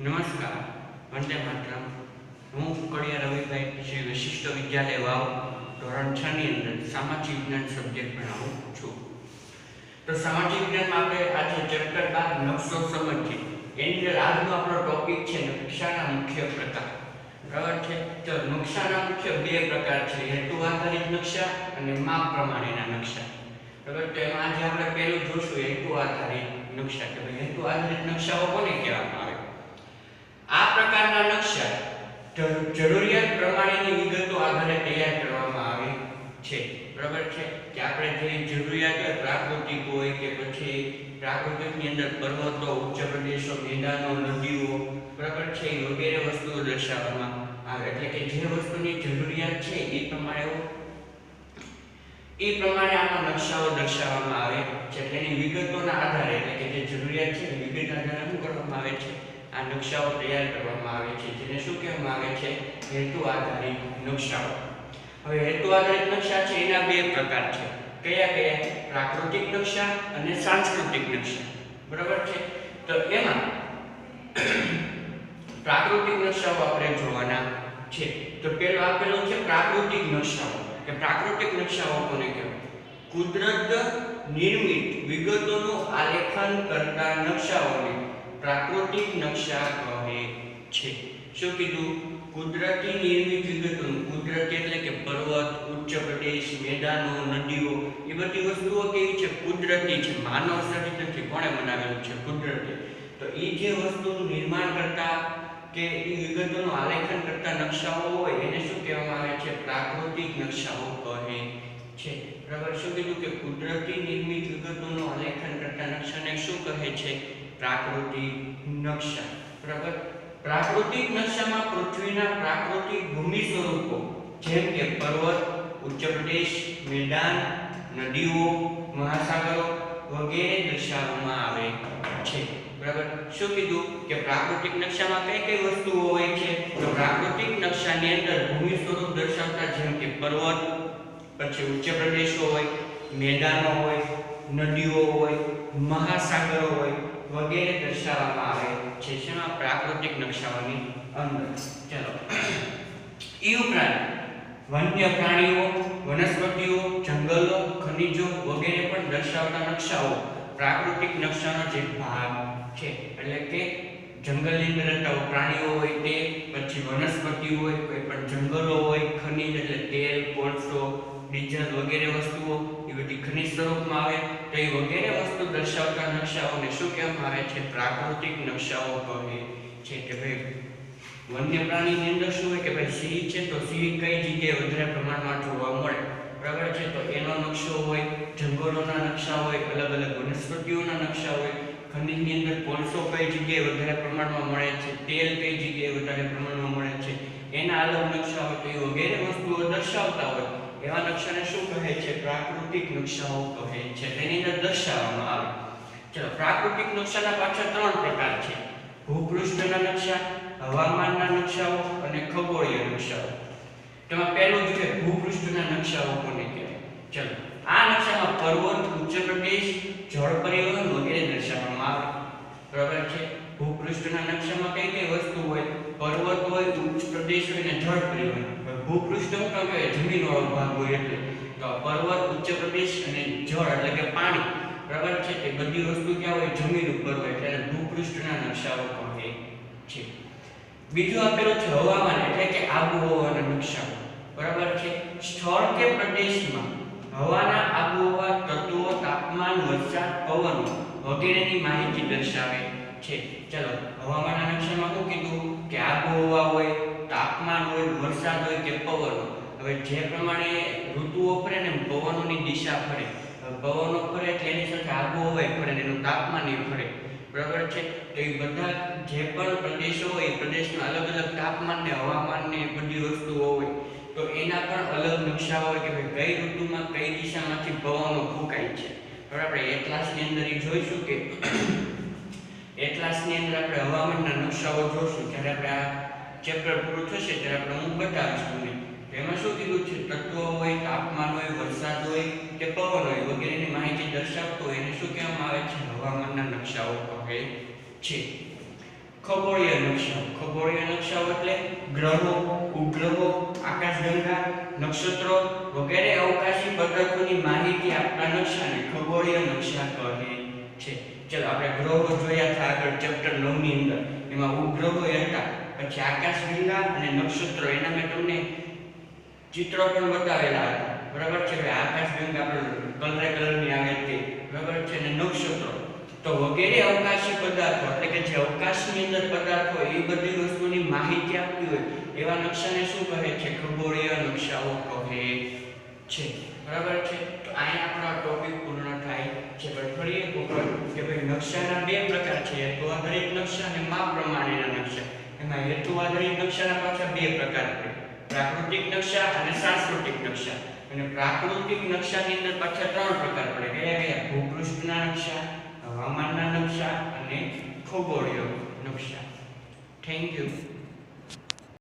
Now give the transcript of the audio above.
નમસ્કાર. વંદે માતરમ. હું કડિયા રવિભાઈ શ્રી વિશિષ્ટ વિદ્યાલય વાવ ધોરણ છ ની અંદર સામાજિક વિજ્ઞાન સબ્જેક્ટ ભણાવું છું. તો સામાજિક વિજ્ઞાનમાં આપણે આજે ચેપ્ટર બાર નકશો સમજીએ એની અંદર આજનો આપણો ટોપિક છે નકશાના મુખ્ય પ્રકાર. બરાબર છે? તો નકશાના મુખ્ય બે પ્રકાર છે. હેતુ આધારિત નકશા અને માપ પ્રમાણેના નકશા. બરાબર? તો એમાં આજે આપણે પહેલું જોશું હેતુ આધારિત નકશા. કે ભાઈ હેતુ આધારિત નકશાઓ કોને કહેવામાં આ પ્રકારના નકશા જરૂરિયાત પ્રમાણેની વિગતો આધારે તૈયાર કરવામાં આવે છે. બરાબર છે? કે આપણે જે જરૂરિયાત હોય પ્રાકૃતિક હોય કે પછી પ્રાકૃતિકની અંદર પર્વતો, ઉચ્ચ પ્રદેશો, મેદાનો, નદીઓ, બરાબર છે? વગેરે વસ્તુઓ દર્શાવવામાં આવે. એટલે કે જે વસ્તુની જરૂરિયાત છે એ પ્રમાણે એ પ્રમાણે આમાં નકશાઓ દર્શાવવામાં આવે છે. તેની વિગતોના આધારે, એટલે કે જે જરૂરિયાત છે વિગત આધારે શું કરવામાં આવે છે? આ નકશાઓ તૈયાર કરવામાં આવે છે, જેને શું કહેવામાં આવે છે? હેતુ આધારિત નકશાઓ. હવે હેતુ આધારિત નકશા છે, એના બે પ્રકાર છે. કયા કયા? પ્રાકૃતિક નકશા અને સાંસ્કૃતિક નકશા. બરાબર છે? તો એમાં પ્રાકૃતિક નકશાઓ આપણે જોવાના છે. તો પેલો આપેલો છે પ્રાકૃતિક નકશાઓ. કે પ્રાકૃતિક નકશાઓ કોને કહેવાય? કુદરત નિર્મિત વિગતોનું આલેખન કરતા નકશાઓને પ્રાકૃતિક નકશા કહે છે. શું કીધું? કુદરતી નિર્મિત વિગતોનું કુદરતી એટલે કે પર્વત, ઉચ્ચ પ્રદેશ, મેદાનો, નદીઓ, એ બધી વસ્તુઓ કેવી છે? કુદરતી છે. માનવ સર્જિત નથી. કોણે બનાવેલું છે? કુદરતી. તો એ જે વસ્તુનું નિર્માણ કરતા કે એ વિગતોનું આલેખન કરતા નકશાઓ હોય, એને શું કહેવામાં આવે છે? પ્રાકૃતિક નકશાઓ કહે છે. બરાબર? શું કીધું કે કુદરતી નિર્મિત વિગતોનું આલેખન કરતા નકશાને શું કહે છે? પ્રાકૃતિક નકશા. બરાબર પ્રાકૃતિક નકશામાં પૃથ્વીના પ્રાકૃતિક ભૂમિ સ્વરૂપો, જેમ કે પર્વત, ઉચ્ચ પ્રદેશ, મેદાન, નદીઓ, મહાસાગરો વગેરે દર્શાવવામાં આવે છે. બરાબર શું કીધું? કે પ્રાકૃતિક નકશામાં કઈ કઈ વસ્તુઓ હોય છે? તો પ્રાકૃતિક નકશાની અંદર ભૂમિ સ્વરૂપ દર્શાવતા જેમ કે પર્વત, પછી ઉચ્ચ પ્રદેશો હોય, મેદાનો હોય નદીઓ હોય, મહાસાગરો હોય વગેરે દર્શાવવામાં આવે છે. શેમાં પ્રાકૃતિક નકશાઓની અંદર. ચલો. એ ઉપરાંત વન્ય પ્રાણીઓ, વનસ્પતિઓ, જંગલો, ખનિજો વગેરે પણ દર્શાવતા નકશાઓ પ્રાકૃતિક નકશાનો જે ભાગ છે. એટલે કે જંગલની અંદર રહેતા પ્રાણીઓ હોય તે, પછી વનસ્પતિ હોય, કોઈ પણ જંગલો હોય, ખનિજ એટલે તેલ, કોલસો, ડીઝલ વગેરે વસ્તુઓ ખનિજ સ્વરૂપમાં આવે તો વગેરે વસ્તુ દર્શાવતા નકશાઓને શું કહેવામાં આવે છે? પ્રાકૃતિક નકશાઓ કહે છે કે ભાઈ વન્ય પ્રાણીની અંદર શું હોય કે ભાઈ સિંહ છે તો સિંહ કઈ જગ્યાએ વધારે પ્રમાણમાં જોવા મળે? બરાબર છે? તો એનો નકશો હોય, જંગલોના નકશા હોય અલગ અલગ વનસ્પતિઓના નકશા હોય, ખનિજની અંદર કોલસો કઈ જગ્યાએ વધારે પ્રમાણમાં મળે છે? તેલ કઈ જગ્યાએ વધારે પ્રમાણમાં મળે છે? એના અલગ નકશા હોય તો એ વગેરે વસ્તુઓ દર્શાવતા હોય. એવા નકશાને શું કહે છે? પ્રાકૃતિક નકશાઓ કહે છે. તેની અંદર દર્શાવવામાં આવે. ચલો, પ્રાકૃતિક નકશાના પાછળ ત્રણ પ્રકાર છે. ભૂપૃષ્ઠના નકશા હવામાનના નકશાઓ અને ખગોળીય નકશાઓ તેમાં પહેલું છે, ભૂપૃષ્ઠના નકશાઓ કોને કહેવાય? ચલો, આ નકશામાં પર્વત ઉચ્ચ પ્રદેશ જળ પરિવહન વગેરે દર્શાવવામાં આવે. બરાબર છે? ભૂપૃષ્ઠના નકશામાં કઈ કઈ વસ્તુ હોય? પર્વત હોય ઉચ્ચ પ્રદેશ હોય અને જળ પરિવહન. ભૂપૃષ્ઠ શું કામ કહેવાય જમીનવાળો ભાગ હોય એટલે તો પર્વત, ઉચ્ચ પ્રદેશ અને જળ એટલે કે પાણી. બરાબર છે? એ બધી વસ્તુ ક્યાં હોય? જમીન ઉપર હોય એટલે ભૂપૃષ્ઠના નકશાઓ પણ કહે છે. બીજું આપેલું છે હવામાન એટલે કે આબોહવાના નકશાઓ. બરાબર છે? સ્થળ કે પ્રદેશમાં હવાના આબોહવા, તત્વો, તાપમાન, વરસાદ, પવન વગેરેની માહિતી દર્શાવે છે. ચલો, હવામાનના નકશામાં શું કીધું કે આબોહવા હોય તાપમાન હોય, વરસાદ હોય કે પવન હવે જે પ્રમાણે ઋતુઓ ફરે ને પવનોની દિશા ફરે. પવનો ફરે એટલે એની સાથે આબોહવાય ફરે એનું તાપમાન એ ફરે. બરાબર છે? તો એ બધા જે પણ પ્રદેશો હોય, એ પ્રદેશના અલગ અલગ તાપમાન ને હવામાન ને બધી વસ્તુઓ હોય, તો એના પણ અલગ નકશા હોય કે ભાઈ કઈ ઋતુમાં કઈ દિશામાંથી પવનો ફૂંકાય છે. બરાબર? આપણે ક્લાસની અંદર એ જોઈશું કે, એટલાસની અંદર આપણે હવામાનના નકશાઓ જોશું. જ્યારે આપણે આ ચેપ્ટર પૂરું થશે ત્યારે આપણે હું બતાવીશ તમને શું કીધું છે? તત્વો હોય, તાપમાન હોય, વરસાદ હોય કે પવન હોય વગેરેની માહિતી દર્શાવતો હોય એને શું કહેવામાં આવે છે? હવામાનના નકશાઓ કહે છે. ખગોળીય નકશાઓ. ખગોળીય નકશાઓ એટલે ગ્રહો, ઉપગ્રહો, આકાશગંગા, નક્ષત્રો વગેરે અવકાશી પદાર્થોની માહિતી આપતા નકશાને ખગોળીય નકશા કહે છે. ચલો, આપણે ગ્રહો જોયા હતા આગળ ચેપ્ટર 9 ની અંદર. એમાં ઉપગ્રહો હતા. પછી આકાશગંગા અને નક્ષત્રો, એના મેં તમને ચિત્રો પણ બતાવેલા હતા. બરાબર છે? હવે આકાશગંગા આપણે કલરે કલરની આવે તે. બરાબર છે? અને નક્ષત્રો. તો વગેરે અવકાશી પદાર્થો, એટલે કે જે અવકાશની અંદર પદાર્થો એ બધી વસ્તુની માહિતી આપતી હોય, એવા નકશાને શું કહે છે? ખગોળીય નકશાઓ કહે છે. બરાબર છે? તો અહીંયા આપણો ટોપિક પૂર્ણ થાય છે. પણ ફરી એક વખત કે ભાઈ નકશાના બે પ્રકાર છે. હેતુ આધારિત નકશા અને માપ પ્રમાણેના નકશા. એમાં હેતુ આધારિત નકશાના પાછા બે પ્રકાર પડે. પ્રાકૃતિક નકશા અને સાંસ્કૃતિક નકશા. અને પ્રાકૃતિક નકશાની અંદર પાછા ત્રણ પ્રકાર પડે. કયા કયા ભૂપૃષ્ઠના નકશા, હવામાનના નકશા અને ખગોળીય નકશા. Thank you